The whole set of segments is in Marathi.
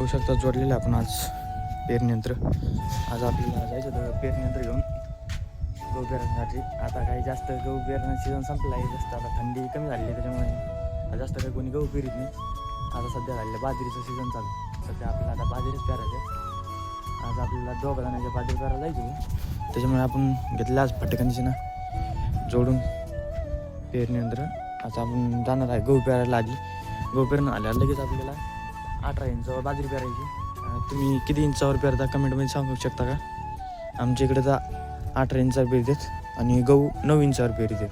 होऊ शकता जोडलेलं आपण आज पेरणीयंत्र आज आपल्याला जायचं होतं पेरणीयंत्र घेऊन गहू पेरण्यासाठी. आता काही जास्त गहू पेरणं सीझन संपला आहे जास्त आता थंडी कमी झाली आहे त्याच्यामुळे जास्त काही कोणी गहू पेरीत नाही. आता सध्या झालेलं बाजरीचं सीझन चालू सध्या आपल्याला आता बाजरीच पेरायचं आज आपल्याला दोघं जणांच्या बाजरी पेरायला जायचं त्याच्यामुळे आपण घेतलं आज फटकांची ना जोडून पेरणीनंतर आता आपण जाणार आहे गहू पेरायला आधी. गहू पेरणं आल्यावर लगेच आपल्याला अठरा इंचावर बाजरी पेरायची. तुम्ही किती इंचावर पेरता कमेंटमध्ये सांगू शकता का? आमच्या इकडे तर अठरा इंचावर पेरतात आणि गहू नऊ इंचावर पेरतात.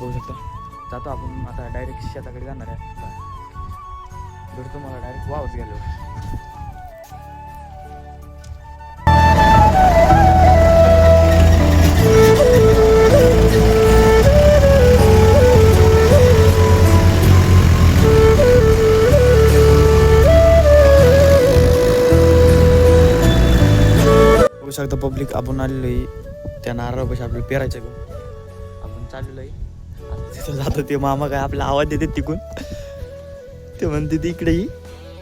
बघू शकता. जातो आपण आता डायरेक्ट शेताकडे जाणार आहे. आता. भेटतो मला डायरेक्ट वावच गेलो शकता पब्लिक आपण आलेलो आहे. त्या नारळापाशी आपल्याला पेरायचं गं आपण चाललेलो आहे. आता तिथं जातो ते मामा काय आपला आवाज देते तिकून. ते म्हणते ते इकडेही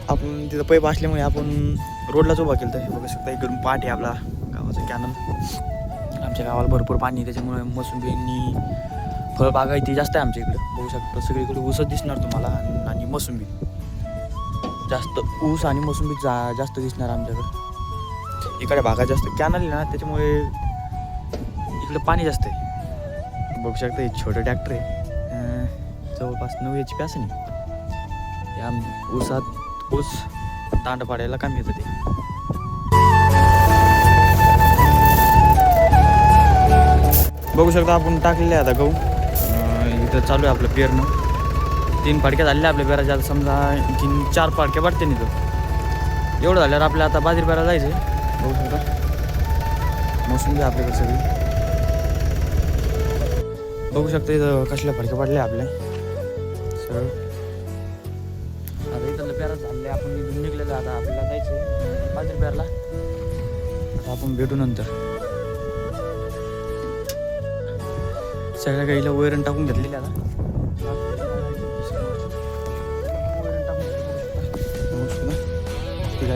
आपण तिथं पैप असल्यामुळे आपण रोडलाच उभा केलं तर बघू शकता इकडून पाठ आहे आपला गावाचा कॅनल आमच्या गावाला भरपूर पाणी आहे त्याच्यामुळे मोसंबी आणि फळबागायती जास्त आहे आमच्या इकडे. बघू शकता सगळीकडे ऊसच दिसणार तुम्हाला आणि- आणि मोसंबी जास्त ऊस आणि मोसंबी जा जास्त दिसणार आमच्याकडे. इकडे भागात जास्त कॅनल आहे ना त्याच्यामुळे इकडं पाणी जास्त आहे. बघू शकता हे छोटं ट्रॅक्टर आहे. जवळपास नऊ एच पी असं नाही. या ऊसात ऊस तांड पाडायला काम येतं ते. बघू शकता आपण टाकलेले आहे आता गहू. इथं चालू आहे आपलं पेरणं. तीन पाडक्या झालेल्या आपल्या पेराच्या आता समजा आणखीन चार पाडक्या वाटते नाही तो एवढं झाल्यावर आपल्या आता बाजरी पेरायला जायचं आहे बघू. शकता मोसंबी आहे आपल्याकडे सगळी. बघू शकता इथं कसल्या फडक्या पडल्या आपल्या. सगळं. आता इथं पेरा झाले आपण इथून निघलेलं आता. आपल्याला जायचं पाच पेरला आता आपण भेटू नंतर. सगळ्या गाईला वैरण टाकून घेतलेली आता. वैरण टाकून तिला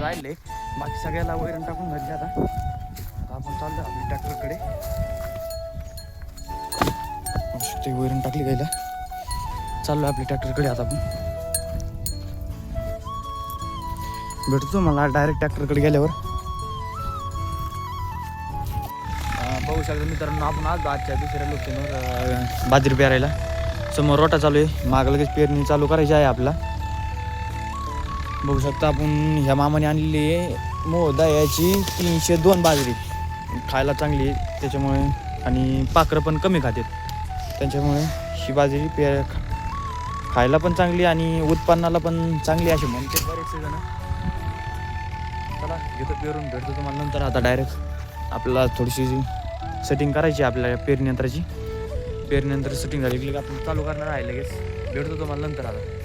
राहिले बाकी सगळ्याला वैरण टाकून घातली आता आता आपण चाललो आपली ट्रॅक्टरकडे. ते वैरण टाकली गायला. चाललो आपली ट्रॅक्टरकडे आता आपण. भेटतो मला डायरेक्ट ट्रॅक्टरकडे गेल्यावर. बघू शकतो मित्रांनो आपण आज आजच्या दुसऱ्या लोकेशनवर बाजरी पेरायला. समोर रोटा चालू आहे. माग लगेच पेरणी चालू करायची आहे आपला. बघू शकता आपण ह्या मामाने आणलेली आहे मोहदा याची तीनशे दोन बाजरी. खायला चांगली आहे त्याच्यामुळे. आणि पाखरं पण कमी खातात त्याच्यामुळे ही बाजरी पे खायला पण चांगली आणि उत्पन्नाला पण चांगली अशी म्हणते बरेचसे जण. चला घेतो पेरून भेटतो तुम्हाला नंतर. आता डायरेक्ट आपल्याला थोडीशी सेटिंग करायची आपल्या पेरणी यंत्राची. पेरणी यंत्र सेटिंग झाली की आपण चालू करणार आहे लगेच. भेटतो तुम्हाला नंतर आता.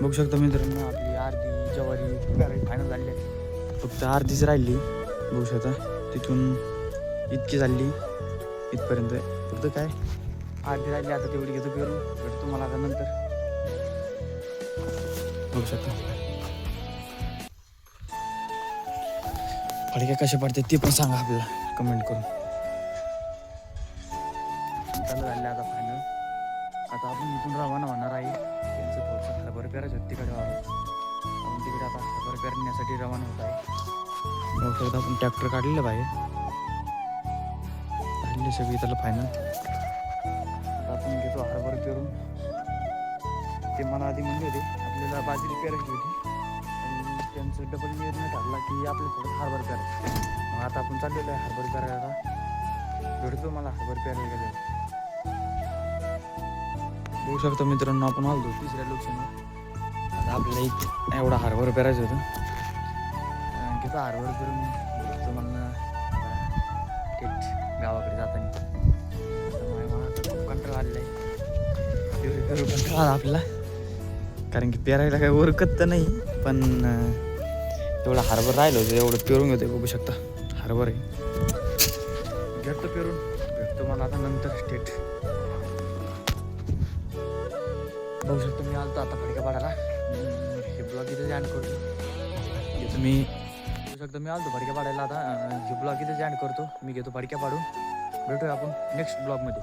बघू शकता मित्रांनो आपली अर्धी ज्वारी फायनल झाली. आहे फक्त अर्धीच राहिली. बघू शकता तिथून इतकी झाली इथपर्यंत. फक्त काय? अर्धी राहिली आता तेवढी घेतो पेरू भेटतो मला आता नंतर. बघू शकता. फडक्या कशा पडते ते पण सांगा आपल्याला कमेंट करून. चालू झाले आता फायनल आता आपण इथून रवाना होणार आहे. त्यांचं थोडंसं हरभर होत होतं तिकडे वावर आपण तिकडे आता हरभरप्यार नेण्यासाठी रवाना होत आहे. बघू शकता आपण ट्रॅक्टर काढलेलं बाहेर. काढले सगळी त्याला फायनल आता आपण घेतो हरभर पेरून. ते मला आधी म्हणले होते आपल्याला बाजरी पेरायची होती. आणि त्यांचं डबल निर्णय ठरला की आपलं थोडं हरभर पेरायचं. मग आता आपण चाललेलो आहे हरभर पेरायला. भेटतो मला हरभर पेरायला गेलेलो बघू शकतो मित्रांनो आपण आलो तिसऱ्या लोकसभा आता आपल्याला एक एवढा हरभर पेरायचं होतं. कारण की तो हरभर करून तुम्हाला मला थेट गावाकडे जाताना. आता कंटाळा आलेला आहे. कंटाळा आला आपल्याला. कारण की पेरायला काही ओरकत तर नाही पण एवढा तेवढं हरभर राहिलं होतं एवढं पेरून घेतो बघू शकता. हरभर आहे. घेतो पेरून. भेटतो मला आता नंतर स्टेट बघू शकतो मी आलो आता फडक्या पाडायला. हे ब्लॉग इथं जॉईन करतो. घेतो मी बघू शकतो मी आलो फडक्या पाडायला आता. हे ब्लॉग इथं जॉईन करतो. मी घेतो फडक्या पाडून. भेटूया आपण नेक्स्ट ब्लॉगमध्ये